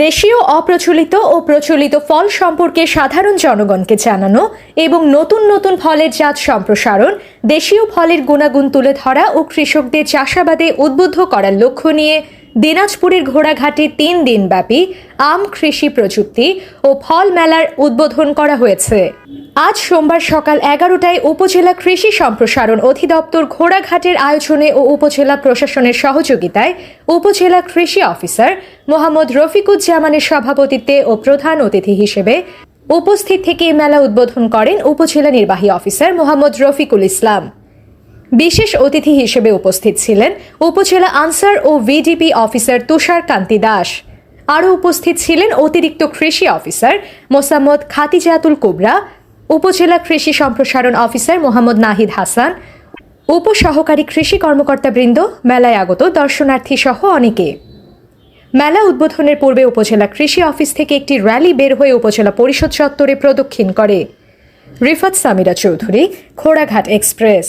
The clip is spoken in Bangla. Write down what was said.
দেশীয়, অপ্রচলিত ও প্রচলিত ফল সম্পর্কে সাধারণ জনগণকে জানানো এবং নতুন নতুন ফলের জাত সম্প্রসারণ, দেশীয় ফলের গুণাগুণ তুলে ধরা ও কৃষকদের চাষাবাদে উদ্বুদ্ধ করার লক্ষ্য নিয়ে দিনাজপুরের ঘোড়াঘাটে তিন দিনব্যাপী আম কৃষি প্রযুক্তি ও ফল মেলার উদ্বোধন করা হয়েছে। আজ সোমবার সকাল এগারোটায় উপজেলা কৃষি সম্প্রসারণ অধিদপ্তর ঘোড়াঘাটের আয়োজনে ও উপজেলা প্রশাসনের সহযোগিতায় উপজেলা কৃষি অফিসার মোহাম্মদ রফিকুজ্জামানের সভাপতিত্বে ও প্রধান অতিথি হিসেবে উপস্থিত থেকে মেলা উদ্বোধন করেন উপজেলা নির্বাহী অফিসার মোহাম্মদ রফিকুল ইসলাম। বিশেষ অতিথি হিসেবে উপস্থিত ছিলেন উপজেলা আনসার ও ভিডিপি অফিসার তুষার কান্তি দাস। আরও উপস্থিত ছিলেন অতিরিক্ত কৃষি অফিসার মোসাম্মদ খাতিজাতুল কুবরা উপজেলা কৃষি সম্প্রসারণ অফিসার মোহাম্মদ নাহিদ হাসান, উপসহকারী কৃষি কর্মকর্তাবৃন্দ, মেলায় আগত দর্শনার্থী সহ অনেকে। মেলা উদ্বোধনের পূর্বে উপজেলা কৃষি অফিস থেকে একটি র্যালি বের হয়ে উপজেলা পরিষদ চত্বরে প্রদক্ষিণ করে। রিফাত সামিরা চৌধুরী খোড়াঘাট এক্সপ্রেস।